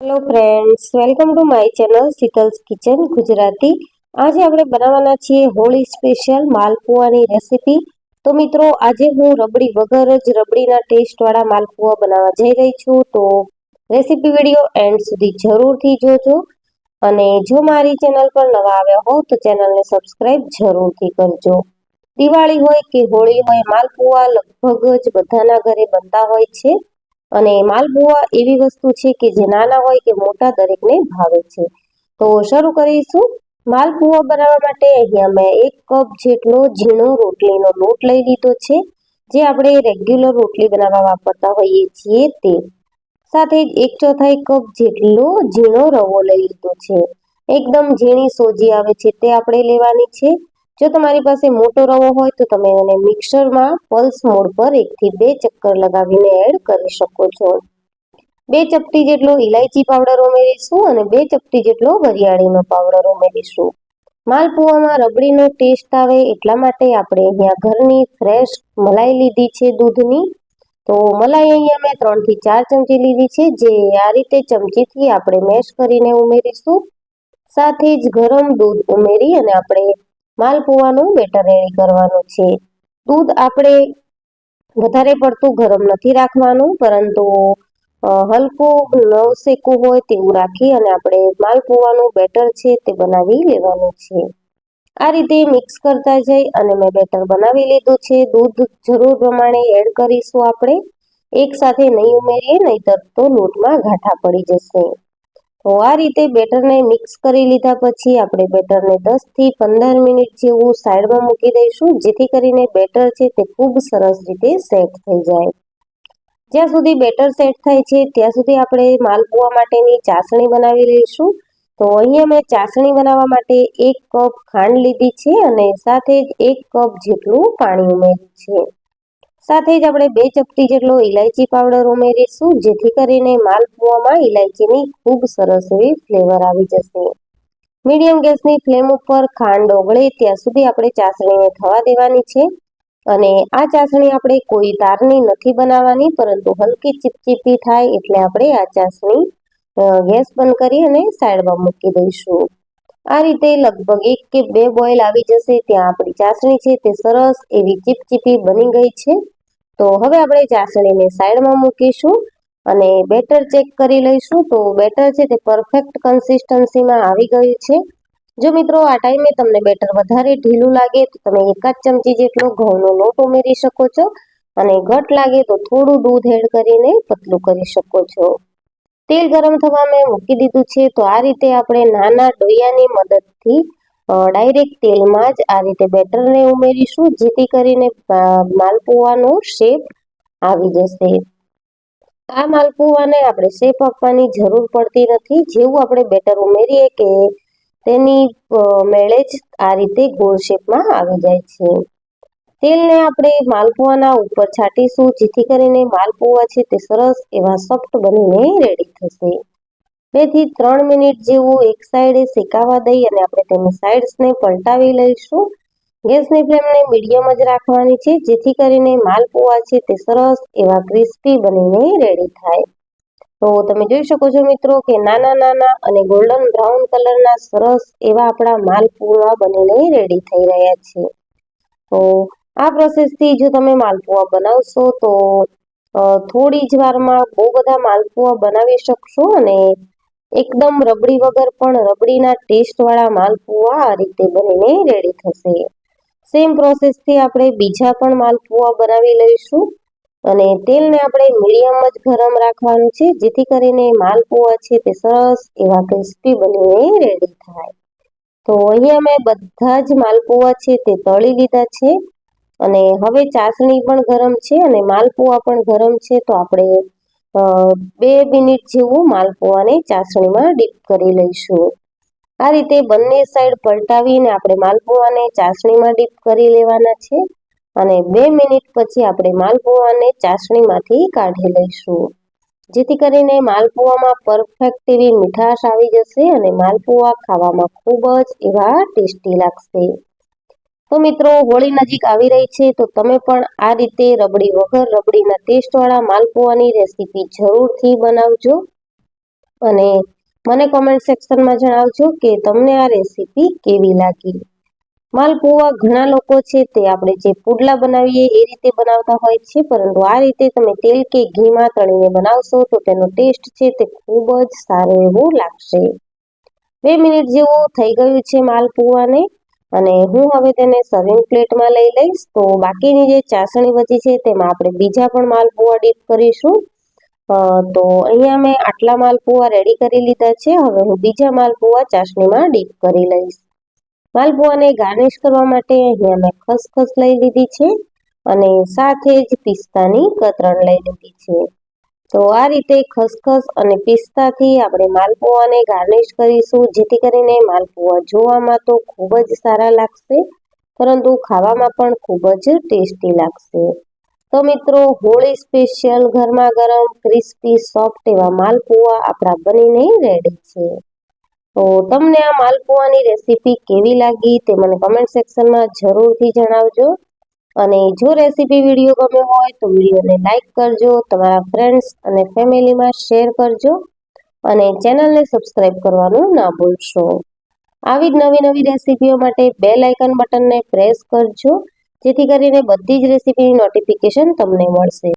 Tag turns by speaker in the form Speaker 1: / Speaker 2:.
Speaker 1: Hello friends welcome to my channel Sheetal's kitchen Gujarati આજે આપણે બનાવવાના છીએ હોળી સ્પેશિયલ માલપુઆની રેસીપી તો મિત્રો, આજે હું રબડી વગર જ રબડીના ટેસ્ટવાળા માલપુઆ બનાવવા જઈ રહી છું. તો રેસીપી વીડિયો એન્ડ સુધી જરૂરથી જોજો. અને જો મારી ચેનલ પર નવા આવ્યા હો, તો ચેનલને સબસ્ક્રાઈબ જરૂરથી કરજો. દિવાળી હોય કે હોળી હોય માલપુઆ લગભગ જ બધાના ઘરે બનતા હોય છે. અને માલપુઆ એવી વસ્તુ છે કે જે નાના હોય કે મોટા દરેકને ભાવે છે. તો શરૂ કરીશું. માલપુઆ બનાવવા માટે અહીંયા મેં એક કપ જેટલો ઝીણો રોટલીનો લોટ લઈ લીધો છે. જે આપણે રેગ્યુલર રોટલી બનાવવા વાપરતા હોઈએ છીએ તે. સાથે જ એક ચોથાઈ કપ જેટલો ઝીણો રવો લઈ લીધો છે. એકદમ ઝીણી સોજી આવે છે તે આપણે લેવાની છે. જો તમારી પાસે મોટો રવો હોય તો તમે એને મિક્સરમાં પલ્સ મોડ પર એકથી બે ચક્કર લગાવીને એડ કરી શકો છો. બે ચપટી જેટલો ઇલાયચી પાવડર ઉમેરીશું અને બે ચપટી જેટલો વરિયાળીનો પાવડર ઉમેરીશું. માલપુઆમાં રબડીનો ટેસ્ટ આવે એટલા માટે આપણે અહીંયા ઘરની ફ્રેશ મલાઈ લીધી છે દૂધની. તો મલાઈ અહીંયા મેં ત્રણથી ચાર ચમચી લીધી છે, જે આ રીતે ચમચીથી આપણે મેશ કરીને ઉમેરીશું. સાથે જ ગરમ દૂધ ઉમેરી અને આપણે માલપુવાનું બેટર રેડી કરવાનું છે. દૂધ આપણે વધારે પડતું ગરમ નથી રાખવાનું, પરંતુ હલકું નવશેકું હોય તેવું રાખી અને આપણે માલપુવાનું બેટર છે તે બનાવી લેવાનું છે. આ રીતે મિક્સ કરતા જઈ અને મેં બેટર બનાવી લીધું છે. દૂધ જરૂર પ્રમાણે એડ કરીશું આપણે. એક સાથે નહીં ઉમેરીએ, નહીતર તો લોટમાં ગાંઠા પડી જશે. તો આ રીતે બેટરને મિક્સ કરી લીધા પછી આપણે બેટરને દસથી પંદર મિનિટ જેવું સાઈડમાં મૂકી દઈશું, જેથી કરીને બેટર છે તે ખૂબ સરસ રીતે સેટ થઈ જાય. જ્યાં સુધી બેટર સેટ થાય છે, ત્યાં સુધી આપણે માલપુઆ માટેની ચાસણી બનાવી લઈશું. તો અહીંયા મેં ચાસણી બનાવવા માટે એક કપ ખાંડ લીધી છે અને સાથે જ એક કપ જેટલું પાણી ઉમેર્યું છે. સાથે જ આપણે બે ચપટી જેટલો ઇલાયચી પાવડર ઉમેરીશું, જેથી કરીને માલપુઆમાં ઇલાયચીની ખૂબ સરસ એવી ફ્લેવર આવી જશે. મીડિયમ ગેસની ફ્લેમ ઉપર ખાંડ ઓગળે ત્યાં સુધી આપણે ચાસણીને થવા દેવાની છે. અને આ ચાસણી આપણે કોઈ તારની નથી બનાવવાની, પરંતુ હલકી ચીપચીપી થાય એટલે આપણે આ ચાસણી ગેસ બંધ કરી અને સાઈડમાં મૂકી દઈશું. આ રીતે લગભગ એક કે બે બોઇલ આવી જશે, ત્યાં આપણી ચાસણી છે તે સરસ એવી ચીપચીપી બની ગઈ છે. તો હવે આપણે ચાસણીને સાઈડમાં મૂકીશું અને બેટર ચેક કરી લઈશું. તો બેટર છે તે પરફેક્ટ કન્સિસ્ટન્સીમાં આવી ગયું છે. જો મિત્રો આ ટાઈમે તમને બેટર વધારે ઢીલું લાગે તો તમે એકાદ ચમચી જેટલો ઘઉંનો લોટ ઉમેરી શકો છો અને ઘટ લાગે તો થોડું દૂધ એડ કરીને પતલું કરી શકો છો. તેલ ગરમ થવા મેં મૂકી દીધું છે. તો આ રીતે આપણે નાના ડોયાની મદદથી ડાયરેક્ટ તેલમાં જ આ રીતે બેટરને ઉમેરીશું, જેથી કરીને માલપુઆનો શેપ આવી જશે. આ માલપુઆને આપણે શેપ આપવાની જરૂર પડતી નથી. જેવું આપણે બેટર ઉમેરીએ કે તેની મેળે જ આ રીતે ગોળ શેપમાં આવી જાય છે. તેલને આપણે માલપુઆના ઉપર છાંટીશું, જેથી કરીને માલપુઆ છે તે સરસ એવા સોફ્ટ બનીને રેડી થશે. બેથી ત્રણ મિનિટ જેવું એક સાઈડે શેકાવા દઈ અને આપણે તેની સાઈડ્સને પલટાવી લઈશું. ગેસની ફ્લેમને મીડિયમ જ રાખવાની છે, જેથી કરીને માલપુઆ છે તે સરસ એવા ક્રિસ્પી બનીને રેડી થાય. તો તમે જોઈ શકો છો મિત્રો કે નાના નાના અને ગોલ્ડન બ્રાઉન કલરના સરસ એવા આપણા માલપુઆ બનીને રેડી થઈ રહ્યા છે. તો આ પ્રોસેસથી જો તમે માલપુઆ બનાવશો તો થોડી જ વારમાં બહુ બધા માલપુઆ બનાવી શકશો અને એકદમ રબડી વગર પણ રબડીના ટેસ્ટવાળા માલપુઆ આ રીતે બનીને રેડી થશે. સેમ પ્રોસેસથી આપણે બીજા પણ માલપુઆ બનાવી લઈશું અને તેલને આપણે મીડિયમ જ ગરમ રાખવાનું છે, જેથી કરીને માલપુઆ છે તે સરસ એવા ક્રિસ્પી બનીને રેડી થાય. તો અહીંયા મેં બધા જ માલપુઆ છે તે તળી લીધા છે અને હવે ચાસણી પણ ગરમ છે અને માલપુઆ પણ ગરમ છે, તો આપણે બે મિનિટ જેવું માલપુઆને ચાસણીમાં ડીપ કરી લઈશું. આ રીતે બંને સાઈડ પલટાવીને આપણે માલપુઆને ચાસણીમાં ડીપ કરી લેવાના છે અને બે મિનિટ પછી આપણે માલપુઆને ચાસણીમાંથી કાઢી લઈશું. જેથી કરીને માલપુઆમાં પરફેક્ટ એવી મીઠાશ આવી જશે અને માલપુઆ ખાવામાં ખૂબ જ એવા ટેસ્ટી લાગશે. તો મિત્રો હોળી નજીક આવી રહી છે, તો તમે પણ આ રીતે રબડી વગર રબડીના ટેસ્ટવાળા માલપુઆની રેસીપી જરૂરથી બનાવજો. અને મને કોમેન્ટ સેક્શનમાં જણાવજો કે તમને આ રેસીપી કેવી લાગી. માલપુઆ ઘણા લોકો છે, તે આપણે જે પુડલા બનાવીએ એ રીતે બનાવતા હોય છે, પરંતુ આ રીતે તમે તેલ કે ઘીમાં તળીને બનાવશો, તો તેનો ટેસ્ટ છે, તે ખૂબ જ સારો એવો લાગશે. બે મિનિટ જેવું થઈ ગયું છે માલપુઆને અને હું હવે તેને સર્વિંગ પ્લેટમાં લઈ લઈશ. તો બાકીની જે ચાસણી બચી છે તેમાં આપણે બીજા પણ માલપુઆ ડીપ કરીશું. તો અહીંયા મેં આટલા માલપુઆ રેડી કરી લીધા છે. હવે હું બીજા માલપુઆ ચાસણીમાં ડીપ કરી લઈશ. માલપુઆને ગાર્નિશ કરવા માટે અહીંયા મેં ખસખસ લઈ લીધી છે અને સાથે જ પિસ્તાની કતરણ લઈ લીધી છે. તો આ રીતે ખસખસ અને પિસ્તાથી આપણે માલપુઆને ગાર્નિશ કરીશું. જેથી કરીને માલપુઆ જોવામાં તો ખૂબ જ સારા લાગશે, પરંતુ ખાવામાં પણ ખૂબ જ ટેસ્ટી લાગશે. તો મિત્રો, હોળી સ્પેશિયલ ગરમા ગરમ, ક્રિસ્પી, સોફ્ટ એવા માલપુઆ આપણા બનીને રેડી છે. તો તમને આ માલપુઆની રેસીપી કેવી લાગી તે મને કમેન્ટ સેક્શનમાં જરૂરથી જણાવજો. અને જો રેસીપી વીડિયો ગમ્યો હોય તો વિડીયોને લાઇક કરજો, તમારા ફ્રેન્ડ્સ અને ફેમિલીમાં શેર કરજો અને ચેનલને સબસ્ક્રાઇબ કરવાનું ના ભૂલશો. આવી જ નવી નવી રેસીપીઓ માટે બે લાઇકન બટનને પ્રેસ કરજો, જેથી કરીને બધી જ રેસીપીની નોટિફિકેશન તમને મળશે.